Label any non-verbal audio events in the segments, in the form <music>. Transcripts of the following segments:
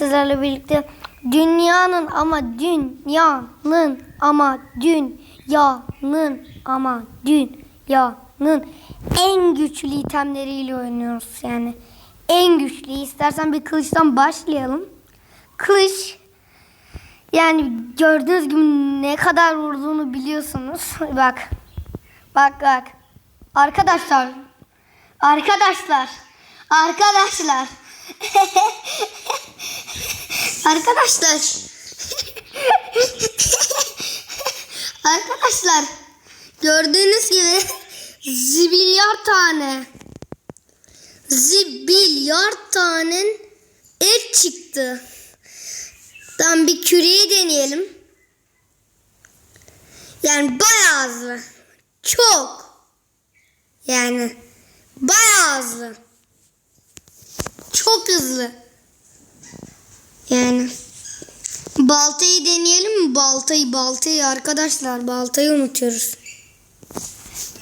sizlerle birlikte dünyanın ama dünyanın ama dünyanın ama dünyanın en güçlü itemleriyle oynuyoruz yani. En güçlü. İstersen bir kılıçtan başlayalım. Kılıç yani gördüğünüz gibi ne kadar vurduğunu biliyorsunuz. <laughs> bak. Bak bak. Arkadaşlar. Arkadaşlar. Arkadaşlar. <laughs> Arkadaşlar. Arkadaşlar. Gördüğünüz gibi zibilyar tane. Zibilyar tane et çıktı. Tamam bir küreyi deneyelim. Yani bayağı hızlı. Çok. Yani bayağı hızlı. Çok hızlı. Yani baltayı deneyelim mi? Baltayı baltayı arkadaşlar baltayı unutuyoruz.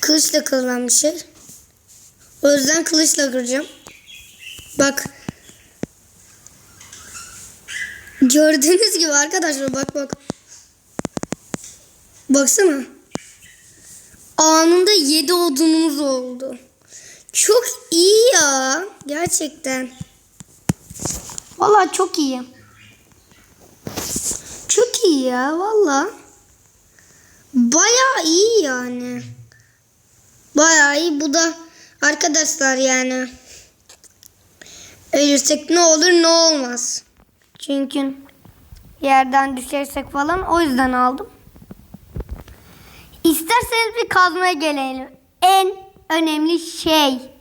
Kılıçla kırılan bir şey. O yüzden kılıçla kıracağım. Bak. Gördüğünüz gibi arkadaşlar bak bak. Baksana. Anında 7 odunumuz oldu. Çok iyi ya. Gerçekten. Vallahi çok iyi. İyi ya vallahi. Bayağı iyi yani. Bayağı iyi. Bu da arkadaşlar yani. Ölürsek ne olur ne olmaz. Çünkü yerden düşersek falan o yüzden aldım. İsterseniz bir kazmaya gelelim. En önemli şey.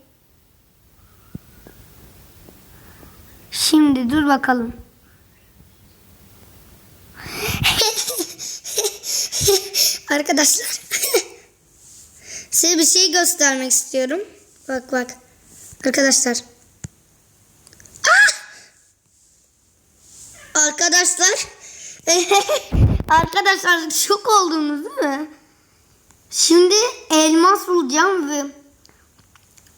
Şimdi dur bakalım. Arkadaşlar. Size bir şey göstermek istiyorum. Bak bak. Arkadaşlar. Ah! Arkadaşlar. <laughs> Arkadaşlar şok oldunuz değil mi? Şimdi elmas bulacağım ve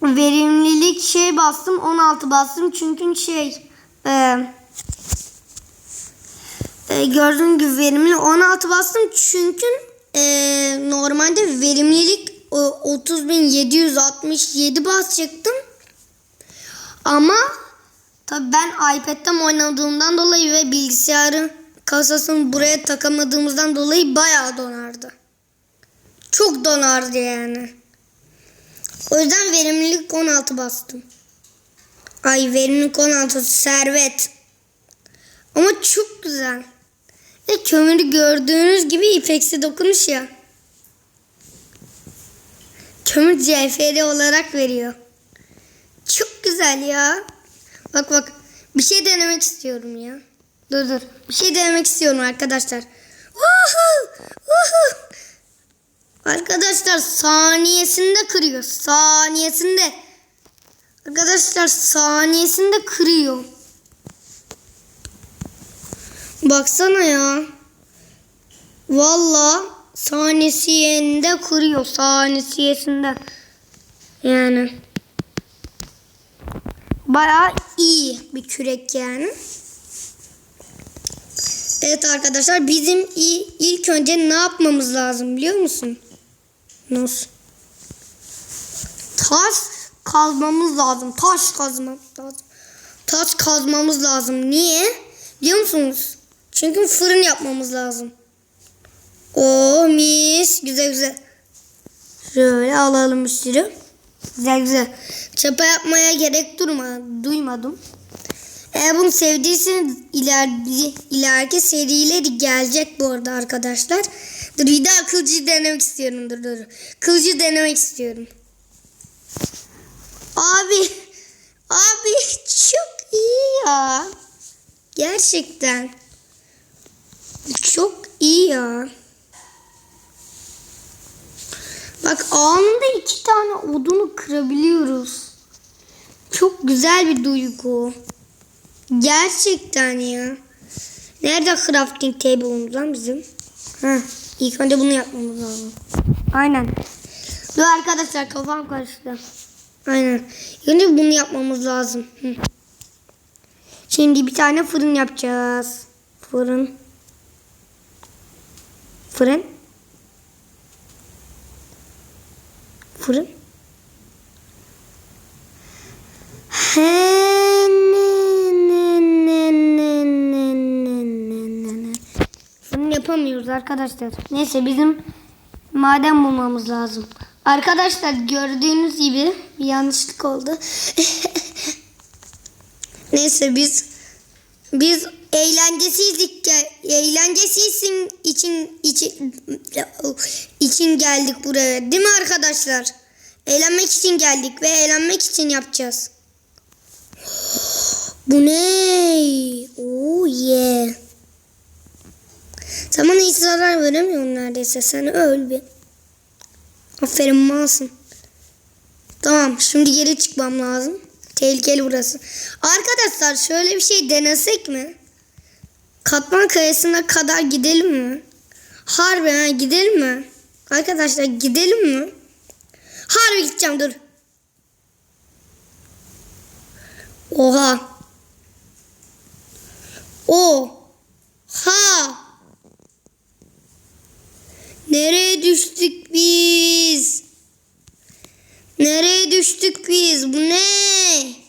verimlilik şey bastım 16 bastım çünkü şey e, e, gördüğün gibi verimli 16 bastım çünkü e, normalde verimlilik e, 30.767 basacaktım ama tabi ben iPad'den oynadığımdan dolayı ve bilgisayarın kasasını buraya takamadığımızdan dolayı bayağı donardı. Çok donardı yani. O yüzden verimlilik 16 bastım. Ay verimlilik 16 servet. Ama çok güzel. Ve kömürü gördüğünüz gibi ipeksi dokunuş ya. Kömür cevheri olarak veriyor. Çok güzel ya. Bak bak bir şey denemek istiyorum ya. Dur dur. Bir şey denemek istiyorum arkadaşlar. Woohoo! Woohoo! Arkadaşlar saniyesinde kırıyor. Saniyesinde. Arkadaşlar saniyesinde kırıyor. Baksana ya. Valla saniyesinde kırıyor. Saniyesinde. Yani. Baya iyi bir kürek yani. Evet arkadaşlar bizim ilk önce ne yapmamız lazım biliyor musun? Nasıl? Taş kazmamız lazım. Taş kazmamız lazım. Taş kazmamız lazım. Niye? Biliyor musunuz? Çünkü fırın yapmamız lazım. O mis. Güzel güzel. Şöyle alalım bir sürü. Güzel güzel. Çapa yapmaya gerek durma, duymadım. Eğer bunu sevdiyseniz ileride, ileriki serileri gelecek bu arada arkadaşlar. Dur bir daha kılıcı denemek istiyorum. Dur dur. Kılıcı denemek istiyorum. Abi. Abi <laughs> çok iyi ya. Gerçekten. Çok iyi ya. Bak anında iki tane odunu kırabiliyoruz. Çok güzel bir duygu. Gerçekten ya. Nerede crafting table'ımız lan bizim? Heh, ilk önce bunu yapmamız lazım. Aynen. Dur arkadaşlar kafam karıştı. Aynen. Önce bunu yapmamız lazım. Şimdi bir tane fırın yapacağız. Fırın. Fırın. Fırın. He. yapamıyoruz arkadaşlar. Neyse bizim maden bulmamız lazım. Arkadaşlar gördüğünüz gibi bir yanlışlık oldu. <laughs> Neyse biz biz eğlencesizdik eğlencesizsin için için için geldik buraya. Değil mi arkadaşlar? Eğlenmek için geldik ve eğlenmek için yapacağız. Bu ne? Oh yeah. Sen bana hiç zarar veremiyorsun neredeyse. Sen öl bir. Aferin malsın. Tamam şimdi geri çıkmam lazım. Tehlikeli burası. Arkadaşlar şöyle bir şey denesek mi? Katman kayasına kadar gidelim mi? Harbi ha gidelim mi? Arkadaşlar gidelim mi? Harbi gideceğim dur. Oha. O. Ha. Nereye düştük biz? Nereye düştük biz? Bu ne?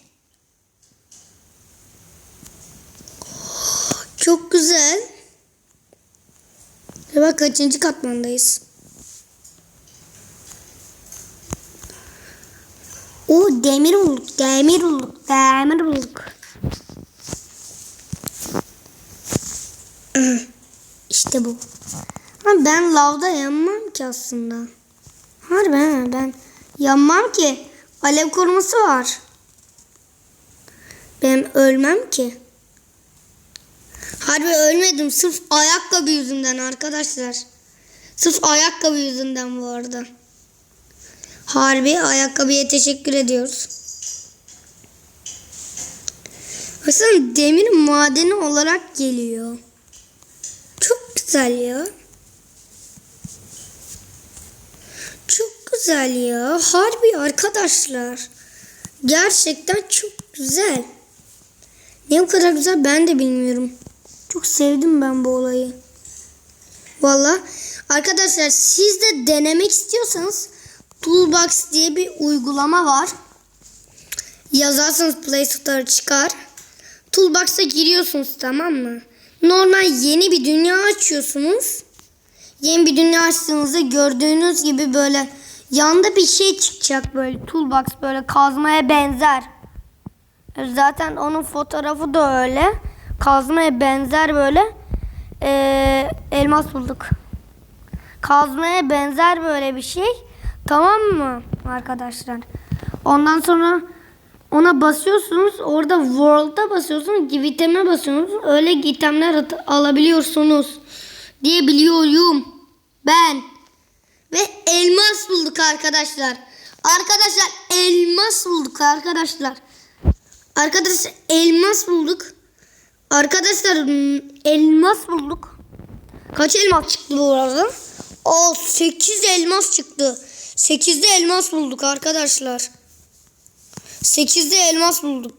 Çok güzel. Bak kaçıncı katmandayız? O demir bulduk, demir bulduk, demir bulduk. <clears throat> İşte bu. Ama ben lavda yanmam ki aslında. Harbi ha, ben yanmam ki. Alev koruması var. Ben ölmem ki. Harbi ölmedim. Sırf ayakkabı yüzünden arkadaşlar. Sırf ayakkabı yüzünden bu arada. Harbi ayakkabıya teşekkür ediyoruz. Aslında demir madeni olarak geliyor. Çok güzel ya. Çok güzel ya. Harbi arkadaşlar. Gerçekten çok güzel. Ne o kadar güzel ben de bilmiyorum. Çok sevdim ben bu olayı. Valla arkadaşlar siz de denemek istiyorsanız Toolbox diye bir uygulama var. Yazarsanız Play Store'a çıkar. Toolbox'a giriyorsunuz tamam mı? Normal yeni bir dünya açıyorsunuz. Yeni bir dünya açtığınızda gördüğünüz gibi böyle yanda bir şey çıkacak böyle toolbox böyle kazmaya benzer. Zaten onun fotoğrafı da öyle. Kazmaya benzer böyle ee, elmas bulduk. Kazmaya benzer böyle bir şey. Tamam mı arkadaşlar? Ondan sonra ona basıyorsunuz. Orada world'a basıyorsunuz. Item'e basıyorsunuz. Öyle itemler at- alabiliyorsunuz. Diye biliyorum. Ben. Ve elmas bulduk arkadaşlar. Arkadaşlar elmas bulduk arkadaşlar. Arkadaşlar elmas bulduk. Arkadaşlar hmm, elmas bulduk. Kaç elmas çıktı bu arada? Aa 8 elmas çıktı. 8'de elmas bulduk arkadaşlar. 8'de elmas bulduk.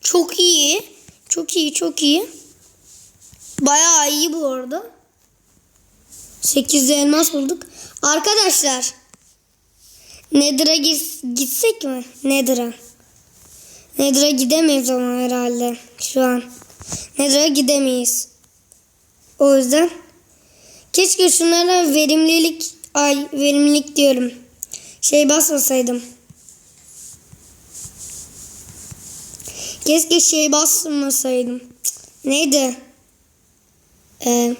Çok iyi. Çok iyi, çok iyi. Bayağı iyi bu arada. 8'de elmas bulduk. Arkadaşlar. Gis- gitsek mi? Nether'a. Nether'a gidemeyiz ama herhalde şu an. Nether'a gidemeyiz. O yüzden keşke şunlara verimlilik ay verimlilik diyorum. Şey basmasaydım. Keşke şey basmasaydım. Neydi? Ee,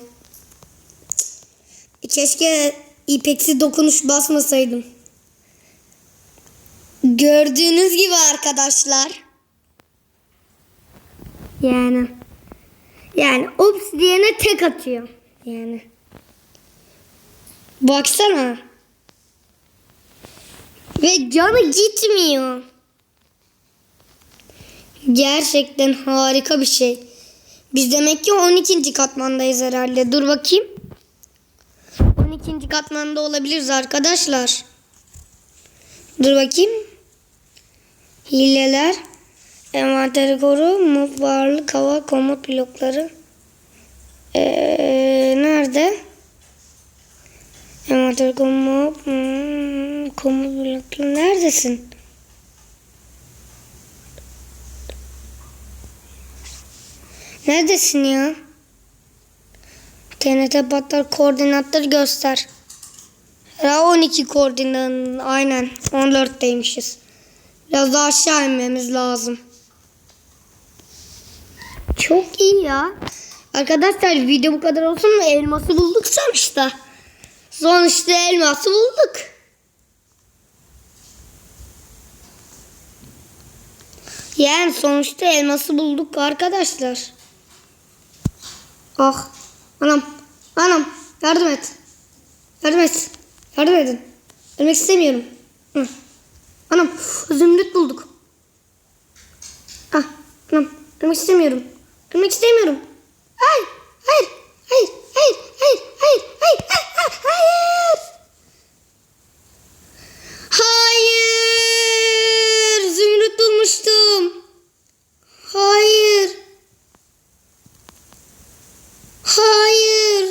keşke ipeksi dokunuş basmasaydım. Gördüğünüz gibi arkadaşlar. Yani. Yani obsidiyene tek atıyor. Yani. Baksana. Ve canı gitmiyor. Gerçekten harika bir şey. Biz demek ki 12. katmandayız herhalde. Dur bakayım. 12. katmanda olabiliriz arkadaşlar. Dur bakayım. Hileler. Envanteri koru. Mob varlık hava komut blokları. Ee, nerede? Envanteri koru mob. Hmm, komut blokları. Neredesin? Neredesin ya? TNT patlar koordinatları göster. Ya 12 koordinatın aynen 14'teymişiz. Biraz daha aşağı inmemiz lazım. Çok iyi ya. Arkadaşlar video bu kadar olsun? Elması bulduk sonuçta. Sonuçta elması bulduk. Yani sonuçta elması bulduk arkadaşlar. Ah. Anam. Anam. Yardım et. Yardım et. Yardım edin. Ölmek istemiyorum. Hı. Anam. Zümrüt bulduk. Ah. Anam. Ölmek istemiyorum. Ölmek istemiyorum. Hayır. Hayır. Hayır. Hayır. Hayır. Hayır. Hayır. Hayır. Hayır. Hayır. Zümrüt bulmuştum. Hayır. Hayır.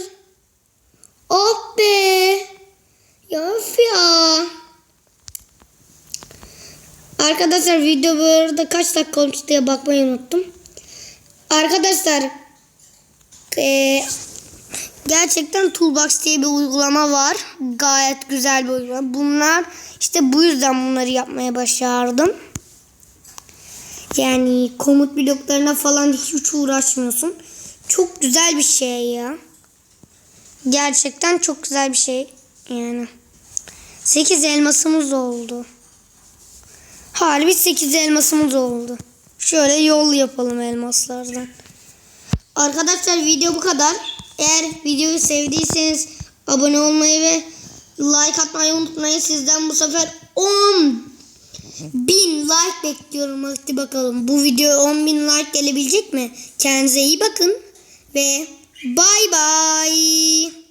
Oh be. Ya ya. Arkadaşlar video bu arada kaç dakika olmuş diye bakmayı unuttum. Arkadaşlar eee, gerçekten Toolbox diye bir uygulama var. Gayet güzel bir uygulama. Bunlar işte bu yüzden bunları yapmaya başardım. Yani komut bloklarına falan hiç uğraşmıyorsun. Çok güzel bir şey ya. Gerçekten çok güzel bir şey. Yani. 8 elmasımız oldu. Harbi 8 elmasımız oldu. Şöyle yol yapalım elmaslardan. Arkadaşlar video bu kadar. Eğer videoyu sevdiyseniz abone olmayı ve like atmayı unutmayın. Sizden bu sefer 10 bin like bekliyorum. Hadi bakalım. Bu video 10 bin like gelebilecek mi? Kendinize iyi bakın. Ve bay bay.